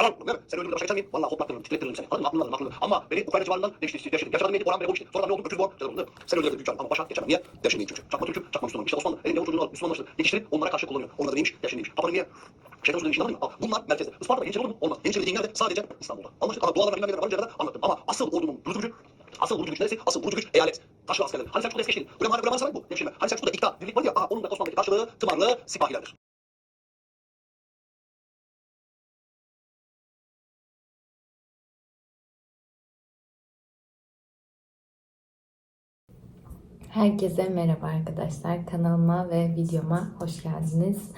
Yalan mi? Seni öldürüp aşağı geçer miyim? Valla hoplattırırım, titrettiririm seni. Anladın mı? Aklını alırım, aklını. Ama beni Ukrayna civarından değişti, değiştirdim. Gerçi adım neydi? Orhan Bregoviç. Sonradan ne oldum? Öküz Boğan. Canım mi? Seni öldürdüm, güçlendim. Ama başa geçemem. Niye? Devşirmeyim çünkü. Çakma Türk'üm, çakma Müslümanım. İşte Osmanlı elinde çocuğunu alıp Müslümanlaştı. Yetiştirip onlara karşı kullanıyor. Adı neymiş? Devşirmeymiş. Papanın niye? Şeyden sonra demişler anladın mı? Aa, Bunlar merkezde. Isparta'da Yeniçeri olur mu? Olmaz. Yeniçeri dediğin yerde sadece İstanbul'da. Anlaştık. Ama dualarına bilmem neler varınca kadar anlattım. Ama asıl ordunun vurucu Asıl vurucu güç neresi? Asıl vurucu güç eyalet. Taşlı askerler. Hani Selçuklu'da es geçtin. Ulamanı Ulamanı saray bu. Devşirme. Hani Selçuklu'da ikta, birlik var ya. Aha, onun da Osmanlı'daki karşılığı tımarlı sipahilerdir. Herkese merhaba arkadaşlar. Kanalıma ve videoma hoş geldiniz.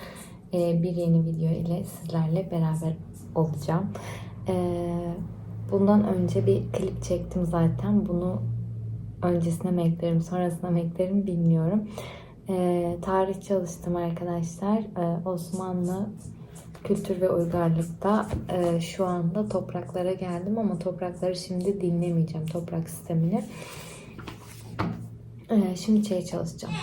Ee, bir yeni video ile sizlerle beraber olacağım. Ee, bundan önce bir klip çektim zaten. Bunu öncesine mi sonrasına mı bilmiyorum. Ee, tarih çalıştım arkadaşlar. Ee, Osmanlı kültür ve uygarlıkta e, şu anda topraklara geldim ama toprakları şimdi dinlemeyeceğim. Toprak sistemini. Ee, şimdi şey çalışacağım.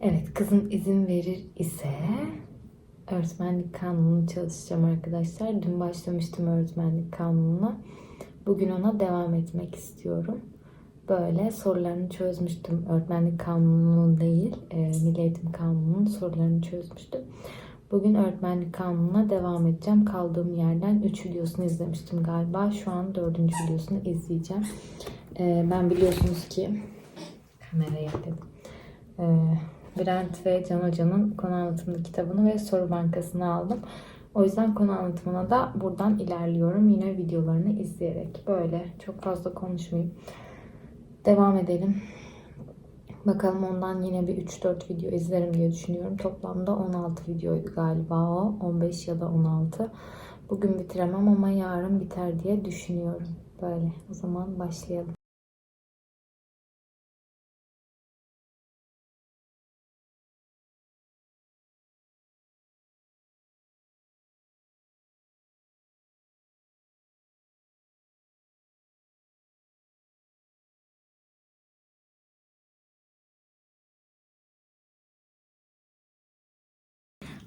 Evet, kızım izin verir ise öğretmenlik kanunu çalışacağım arkadaşlar. Dün başlamıştım öğretmenlik kanununa. Bugün ona devam etmek istiyorum. Böyle sorularını çözmüştüm. Öğretmenlik kanununun değil, e, Milli Eğitim Kanunu'nun sorularını çözmüştüm. Bugün öğretmenlik kanununa devam edeceğim. Kaldığım yerden 3 videosunu izlemiştim galiba. Şu an 4. videosunu izleyeceğim. Ee, ben biliyorsunuz ki kameraya dedim. Ee, Brent ve Can Hoca'nın konu anlatımlı kitabını ve soru bankasını aldım. O yüzden konu anlatımına da buradan ilerliyorum. Yine videolarını izleyerek. Böyle çok fazla konuşmayayım. Devam edelim. Bakalım ondan yine bir 3-4 video izlerim diye düşünüyorum. Toplamda 16 videoydu galiba o. 15 ya da 16. Bugün bitiremem ama yarın biter diye düşünüyorum. Böyle. O zaman başlayalım.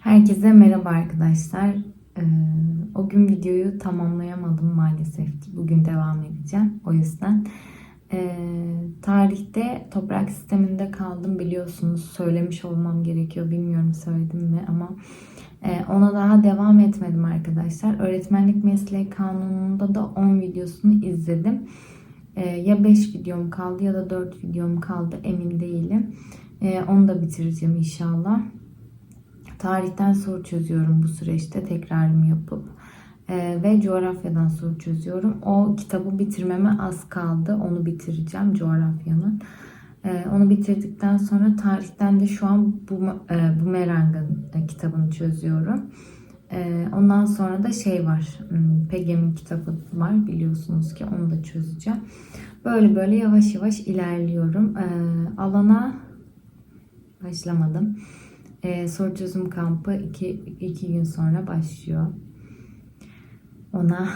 Herkese merhaba arkadaşlar. Ee, o gün videoyu tamamlayamadım maalesef ki. Bugün devam edeceğim. O yüzden ee, tarihte toprak sisteminde kaldım biliyorsunuz. Söylemiş olmam gerekiyor. Bilmiyorum söyledim mi ama ee, ona daha devam etmedim arkadaşlar. Öğretmenlik mesleği kanununda da 10 videosunu izledim. Ee, ya 5 videom kaldı ya da 4 videom kaldı emin değilim. Onu da bitireceğim inşallah. Tarihten soru çözüyorum bu süreçte tekrarımı yapıp. Ee, ve coğrafyadan soru çözüyorum. O kitabı bitirmeme az kaldı. Onu bitireceğim coğrafyanın. Ee, onu bitirdikten sonra tarihten de şu an bu e, Bumerang'ın e, kitabını çözüyorum. Ee, ondan sonra da şey var. hmm, Pegem'in kitabı var biliyorsunuz ki onu da çözeceğim. Böyle böyle yavaş yavaş ilerliyorum. Ee, alana başlamadım. Ee, soru çözüm kampı iki, iki gün sonra başlıyor. Ona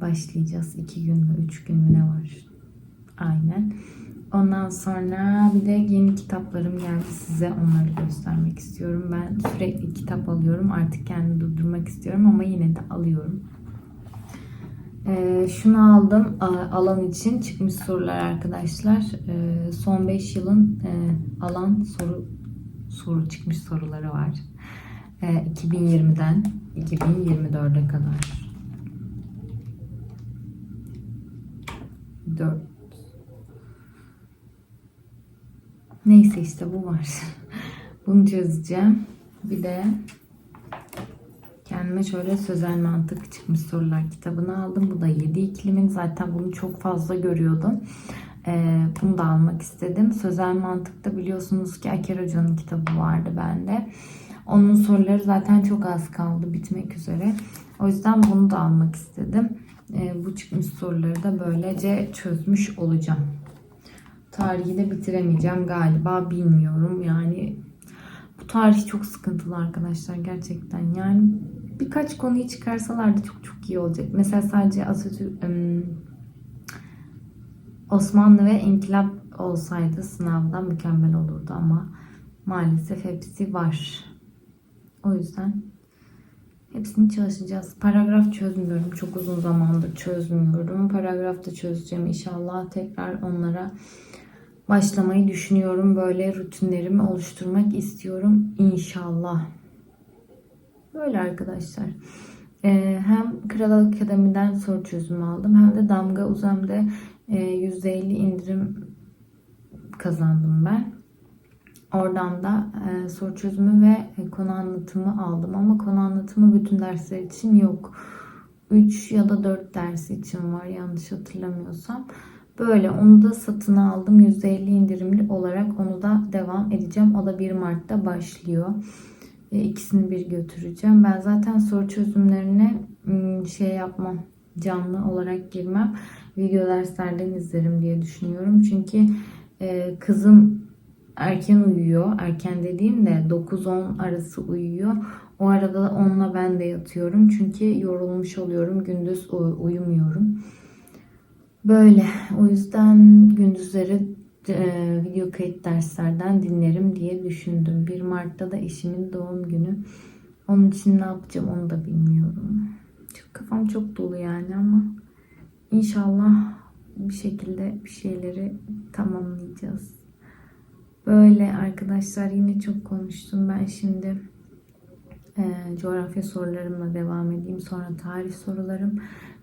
başlayacağız. iki gün mü, üç gün mü ne var? Aynen. Ondan sonra bir de yeni kitaplarım geldi. Size onları göstermek istiyorum. Ben sürekli kitap alıyorum. Artık kendimi durdurmak istiyorum ama yine de alıyorum. Ee, şunu aldım alan için çıkmış sorular arkadaşlar. Ee, son 5 yılın e, alan soru soru çıkmış soruları var. Ee, 2020'den 2024'e kadar. 4 Neyse işte bu var. Bunu çözeceğim. Bir de kendime şöyle sözel mantık çıkmış sorular kitabını aldım. Bu da 7 iklimin. Zaten bunu çok fazla görüyordum. Ee, bunu da almak istedim. Sözel mantıkta biliyorsunuz ki Aker Hoca'nın kitabı vardı bende. Onun soruları zaten çok az kaldı bitmek üzere. O yüzden bunu da almak istedim. Ee, bu çıkmış soruları da böylece çözmüş olacağım. Tarihi de bitiremeyeceğim galiba bilmiyorum. Yani bu tarih çok sıkıntılı arkadaşlar gerçekten. Yani birkaç konuyu çıkarsalardı çok çok iyi olacak. Mesela sadece Atatürk Osmanlı ve İnkılap olsaydı sınavda mükemmel olurdu ama maalesef hepsi var. O yüzden hepsini çalışacağız. Paragraf çözmüyorum. Çok uzun zamandır çözmüyorum. Paragraf da çözeceğim inşallah. Tekrar onlara başlamayı düşünüyorum. Böyle rutinlerimi oluşturmak istiyorum inşallah. Böyle arkadaşlar. Ee, hem Kral Akademi'den soru çözümü aldım hem de Damga Uzam'da e, %50 indirim kazandım ben. Oradan da e, soru çözümü ve konu anlatımı aldım ama konu anlatımı bütün dersler için yok. 3 ya da 4 dersi için var yanlış hatırlamıyorsam. Böyle onu da satın aldım. %50 indirimli olarak onu da devam edeceğim. O da 1 Mart'ta başlıyor. E, ikisini bir götüreceğim. Ben zaten soru çözümlerine şey yapmam. Canlı olarak girmem. Video derslerden izlerim diye düşünüyorum. Çünkü e, kızım erken uyuyor. Erken dediğim de 9-10 arası uyuyor. O arada onunla ben de yatıyorum. Çünkü yorulmuş oluyorum. Gündüz uy- uyumuyorum. Böyle. O yüzden gündüzleri e, video kayıt derslerden dinlerim diye düşündüm. 1 Mart'ta da eşimin doğum günü. Onun için ne yapacağım onu da bilmiyorum. Çok kafam çok dolu yani ama inşallah bir şekilde bir şeyleri tamamlayacağız. Böyle arkadaşlar yine çok konuştum. Ben şimdi e, coğrafya sorularımla devam edeyim. Sonra tarih sorularım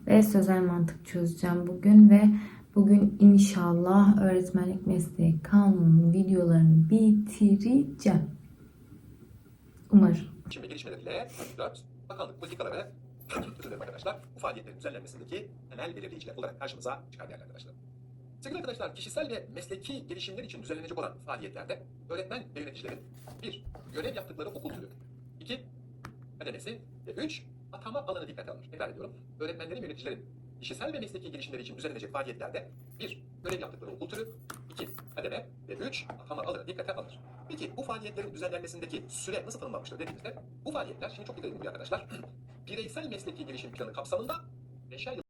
ve sözel mantık çözeceğim bugün ve bugün inşallah öğretmenlik mesleği kanunun videolarını bitireceğim. Umarım. Şimdi gelişmeleriyle 4 bakanlık politikaları özür dilerim arkadaşlar bu faaliyetlerin düzenlenmesindeki temel belirleyiciler olarak karşımıza çıkar değerli arkadaşlar. Sevgili arkadaşlar kişisel ve mesleki gelişimler için düzenlenecek olan faaliyetlerde öğretmen ve yöneticilerin 1. Görev yaptıkları okul türü 2. Kademesi ve 3. Atama alanı dikkate alınır. Tekrar ediyorum. Öğretmenlerin ve yöneticilerin kişisel ve mesleki gelişimleri için düzenlenecek faaliyetlerde 1. Görev yaptıkları okul türü 2. Kademe ve 3. Atama alanı dikkate alınır. Peki bu faaliyetlerin düzenlenmesindeki süre nasıl tanımlanmıştır dediğimizde bu faaliyetler şimdi çok dikkat edin arkadaşlar. Bireysel mesleki gelişim planı kapsamında beşer yıl